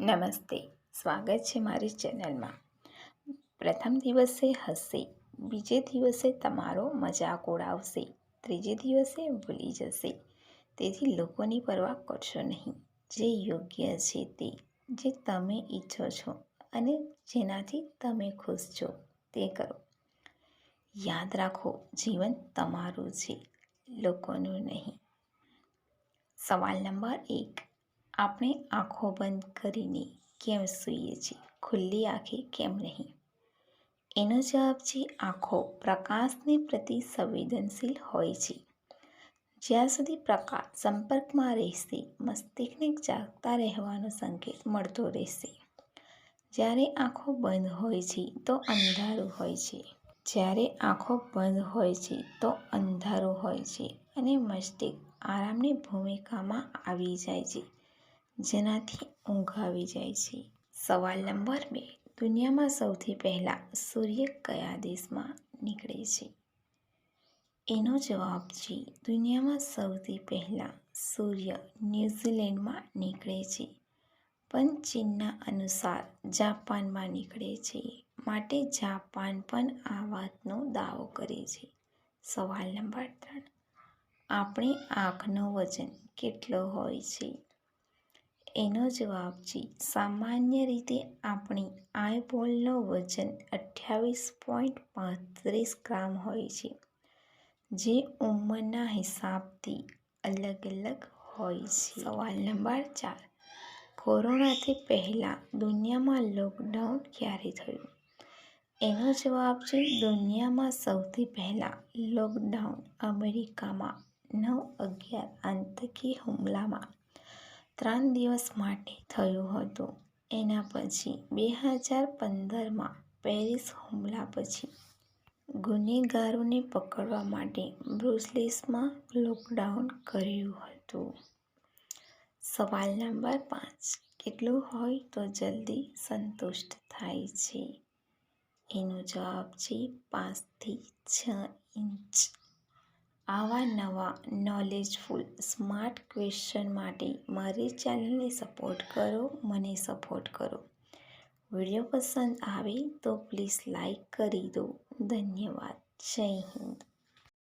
નમસ્તે. સ્વાગત છે મારી ચેનલમાં. પ્રથમ દિવસે હસશે બીજે દિવસે તમારો મજાક ઉડાવશે, ત્રીજે દિવસે ભૂલી જશે. તેથી લોકોની પરવા કરશો નહીં. જે યોગ્ય છે તે, જે તમે ઈચ્છો છો અને જેનાથી તમે ખુશ છો, તે કરો. યાદ રાખો, જીવન તમારું છે, લોકોનું નહીં. સવાલ નંબર એક. આપણે આંખો બંધ કરીને કેમ સૂઈએ છીએ? ખુલ્લી આંખે કેમ નહીં? એનો જવાબ છે, આંખો પ્રકાશને પ્રતિ સંવેદનશીલ હોય છે. જ્યાં સુધી પ્રકાશ સંપર્કમાં રહેશે, મસ્તિષ્કને જાગતા રહેવાનો સંકેત મળતો રહેશે. જ્યારે આંખો બંધ હોય છે, તો અંધારું હોય છે. જ્યારે આંખો બંધ હોય છે, તો અંધારું હોય છે અને મસ્તિષ્ક આરામની ભૂમિકામાં આવી જાય છે. જેનાથી ઊંઘ આવી જાય છે. સવાલ નંબર બે. દુનિયામાં સૌથી પહેલાં સૂર્ય કયા દેશમાં નીકળે છે? એનો જવાબ છે, દુનિયામાં સૌથી પહેલાં સૂર્ય ન્યૂઝીલેન્ડમાં નીકળે છે, પણ ચીનના અનુસાર જાપાનમાં નીકળે છે. માટે જાપાન પણ આ વાતનો દાવો કરે છે. સવાલ નંબર ત્રણ. આપણી આંખનો વજન કેટલો હોય છે? એનો જવાબ છે, સામાન્ય રીતે આપણી આઈબોલનો વજન અઠ્યાવીસ પોઈન્ટ પાંત્રીસ ગ્રામ હોય છે, જે ઉંમરના હિસાબથી અલગ અલગ હોય છે. સવાલ નંબર ચાર. કોરોનાથી પહેલાં દુનિયામાં લોકડાઉન ક્યારે થયું? એનો જવાબ છે, દુનિયામાં સૌથી પહેલાં લોકડાઉન અમેરિકામાં નવ અગિયાર આતંકી હુમલામાં ત્રણ દિવસ માટે થયું હતું. એના પછી બે હજાર પંદરમાં પેરિસ હુમલા પછી ગુનેગારોને પકડવા માટે બ્રુસેલ્સમાં લોકડાઉન કર્યું હતું. સવાલ નંબર પાંચ, કેટલું હોય તો જલ્દી સંતુષ્ટ થાય છે? એનો જવાબ છે પાંચથી છ ઇંચ. આવા નવા નોલેજફુલ સ્માર્ટ ક્વેશ્ચન માટે મારી ચેનલને સપોર્ટ કરો, મને સપોર્ટ કરો. વીડિયો પસંદ આવે તો પ્લીઝ લાઈક કરી દો. ધન્યવાદ. જય હિન્દ.